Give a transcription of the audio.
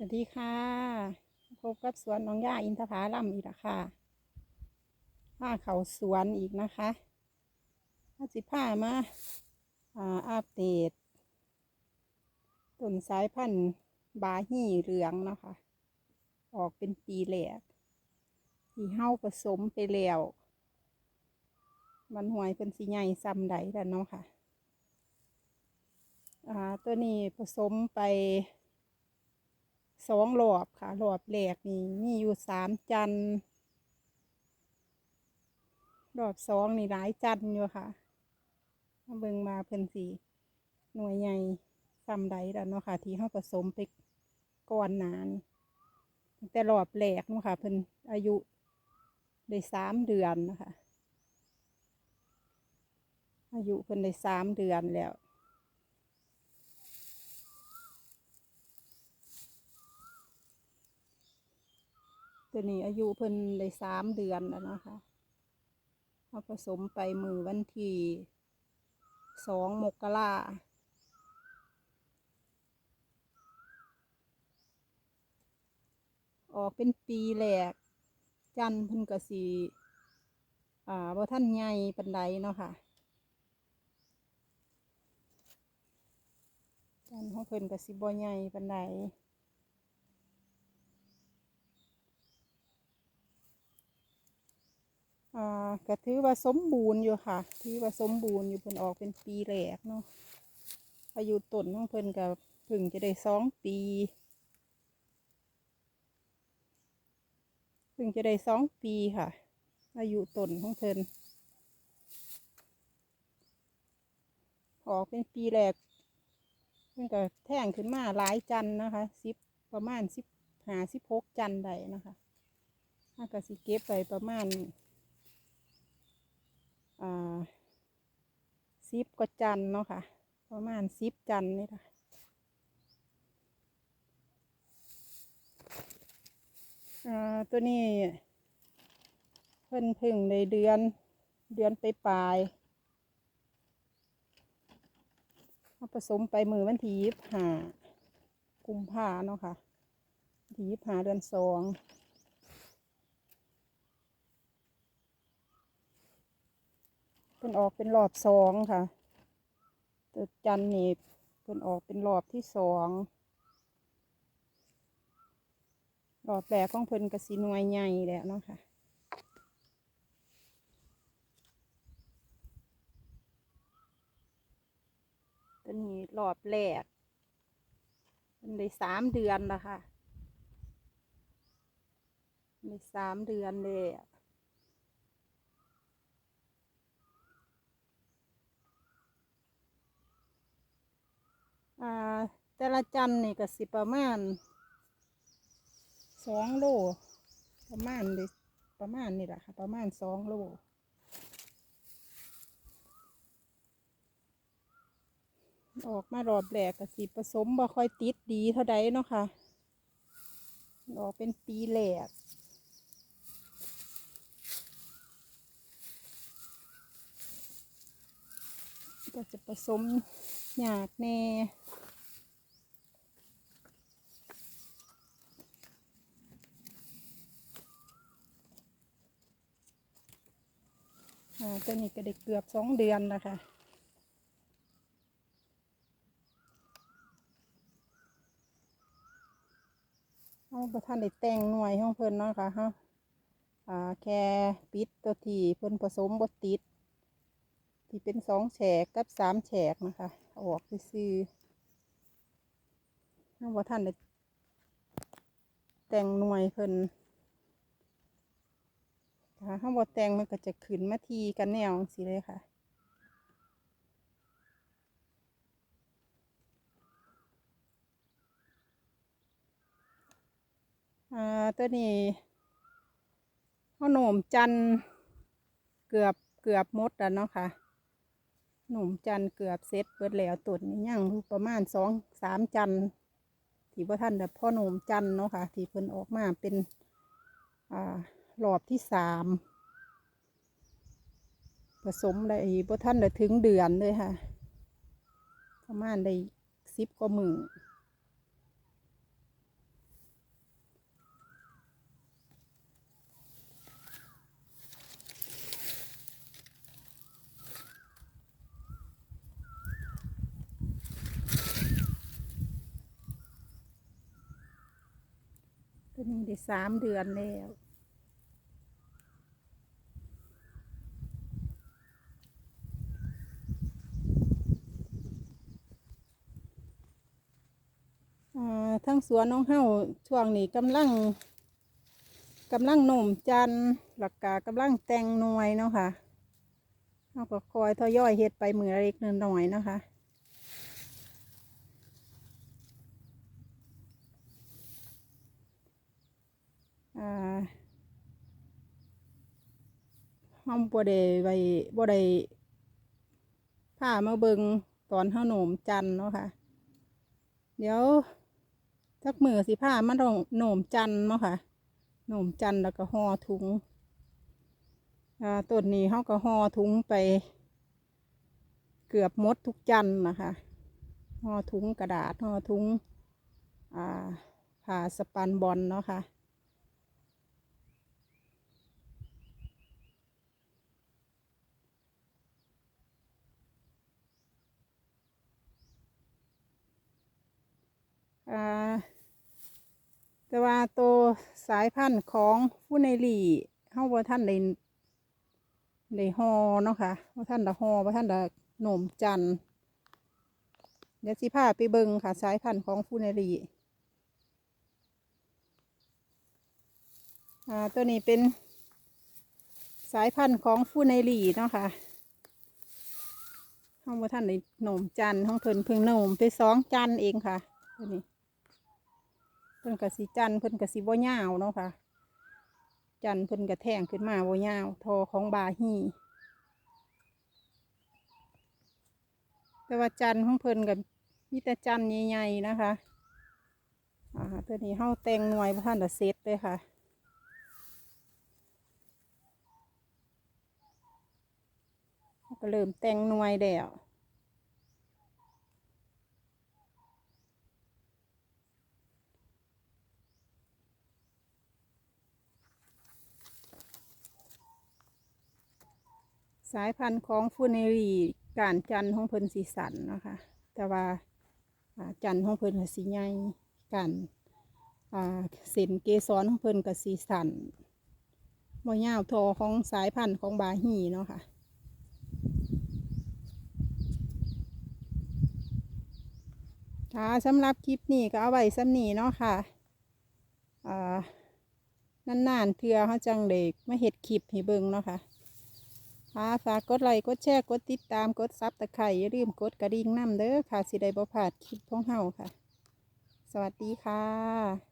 สวัสดีค่ะ พบกับสวนน้องย่าอินทผลัมอีกแล้วค่ะผ้าเขาสวนอีกนะคะถ้าสิผ้ามาอ่าอัปเดตต้นสายพันธุ์บาฮีเหลืองเนาะคะออกเป็นปีแรกที่เฮาผสมไปแล้ว มันหวยเป็นสีใหญ่ซ้ำใดแล้วเนาะค่ะ อ่าตัวนี้ผสมไป สองรอบค่ะรอบแรกนี่มีอยู่สามจันรอบสองนี่หลายจันอยู่ค่ะมาเบิ่งมาเพิ่นสีหน่วยใหญ่ซ้ำใดแล้วเนาะค่ะ ที่เขาผสมไปก่อนหนานแต่รอบแรกเนาะค่ะเพิ่นอายุได้สามเดือนนะคะอายุเพิ่นได้สามเดือนแล้ว ตัวนี้อายุเพิ่นได้สามเดือนแล้วนะคะเอาผสมไปมือวันที่สองมกราออกเป็นปีแรกจันเพิ่นก็สีอ่าบ่ท่านใหญ่ปันไดเนาะค่ะ จันของเพิ่นก็สิบ่ใหญ่ปันได อ่า ก็ถือว่าสมบูรณ์อยู่ค่ะ ถือว่าสมบูรณ์อยู่เพิ่นออกเป็นปีแรกเนาะ อายุต้นของเพิ่นก็เพิ่งจะได้สองปีพิ่งจะได้สองปีค่ะ อายุต้นของเพิ่นออกเป็นปีแรกเพิ่นก็แท่งขึ้นมาหลายจันนะคะสิบประมาณสิบหาสิบหกจันได้นะคะถ้าก็สิเก็บไปประมาณ ซิปก็จันเนาะค่ะ ประมาณซิปจันนี่ค่ะอ่าตัวนี้ เพิ่นพึ่งในเดือนเดือนไปปลายเอาผสมไปมือวันที่ยี่ห้ากุมภาเนาะค่ะที่ยี่ห้าเดือนสอง เพิ่นออกเป็นรอบสองค่ะตัวจันนี่เพิ่นออกเป็นรอบที่สองรอบแรกของเพิ่นกระสีหน่วยใหญ่แล้วเนาะค่ะตัวนี้รอบแรกมันได้สามเดือนและค่ะได้สามเดือนเลย อ่าแต่ละจันนี่ก็สิประมาณสองโล ประมาณเลยประมาณนี่แหละค่ะ ประมาณสองโลออกมารอบแรกก็สิผสมบ่ค่อยติดดีเท่าใดเนาะค่ะ ออกเป็นปีแรกก็จะผสมหยาดแน่ ตัวนี้ก็ได้เกือบสองเดือนแล้วค่ะเอาประท่านได้แต่งหน่วยของเพิ่นเนาะค่ะฮะอ่าแค่ปิดตัวที่เพิ่นผสมบดติด ที่เป็นสองแฉกกับสามแฉกนะคะออกซื้อๆเอาประท่านได้แต่งหน่วยเพิ่น ถ้าห้าบแตงมันก็จะขึ้นมาทีกันแนวสิเลยค่ะ อ่าตัวนี้ข้าวหนมจันเกือบเกือบมดแล้วเนาะค่ะหนมจันเกือบเสร็จเบิดแล้วตุนนี้ยังประมาณสองสามจันที่พ่ท่านแบบพ่อหนมจันเนาะค่ะ ที่เพิ่นออกมาเป็น อ่า รอบที่สามผสมได้บ่ท่านได้ถึงเดือนเลยค่ะ ประมาณได้สิบกว่ามือตัวนี่ได้สามเดือนแล้ว ทั้งสวนน้องเฮาช่วงนี้กำลังกำลังหน่มจันหลักกากำลังแตงหน่วยเนาะค่ะเราก็คอยทยอยเฮ็ดไปมือเล็กนิดหน่อยเนาะค่ะอ่าเฮาบ่ได้ไว้บ่ได้ามาเบิงตอนเฮาหนมจันเนาะค่ะเดี๋ยว สักมือสิพามาลองโหนมจันทร์เนาะค่ะโหนมจันแล้วก็ห่อถุงอ่าต้นนี้เขาก็ห่อถุงไป เกือบมดทุกจันนะคะห่อถุงกระดาษห่อถุงอ่าผ่าสปันบอลเนาะค่ะา แต่ว่าตัวสายพันธุ์ของฟูไนลีเฮาบ่ท่านได้ได้ฮอเนาะค่ะบ่ท่านได้ฮอบ่ท่านได้โหนมจันเดี๋ยวสิพาไปเบิ่งค่ะ สายพันธุ์ของฟูไนลีอ่าตัวนี้เป็นสายพันธุ์ของฟูไนลีเนาะค่ะเฮาบ่ท่านได้โหนมจันทร์ของเพิ่นเพิ่งโหนมไปสองจันเองค่ะตัวนี้ พิ่นกะสีจันเพิ่นกะสีบ่ยาวเนาะค่ะ จันเพิ่นกะแทงขึ้นมาบ่ยาวทอของบาฮีแต่ว่าจันของเพิ่นกับมีแต่จันใหญ่ๆนะคะอ่าตัวนี้เฮาแต่งหน่วยบ่ทันได้เสร็จเลยค่ะก็เริ่มแต่งหน่วยแล้ว สายพันธุ์ของฟูเนรีการจันของเพิ่นสีสันนะคะแต่ว่าจันของเพิ่นก็สีใหญ่กันเส้นเกสรของเพิ่นก็สีสันบ่ยาวทอของสายพันธุ์ของบาฮีเนาะค่ะค่ะสำหรับคลิปนี้ก็เอาไว้สำนี้เนาะค่ะอ่านานๆเทื่อเขาจังเด็กมาเห็ดคลิปให้เบิ่งเนาะค่ะ ค่ะฝากกดไลค์กดแชร์กดติดตามกดซับตะไคร่อย่าลืมกดกระดิ่งน้ำเด้อค่ะสิได้บ่พลาดคลิปของเฮาค่ะ สวัสดีค่ะ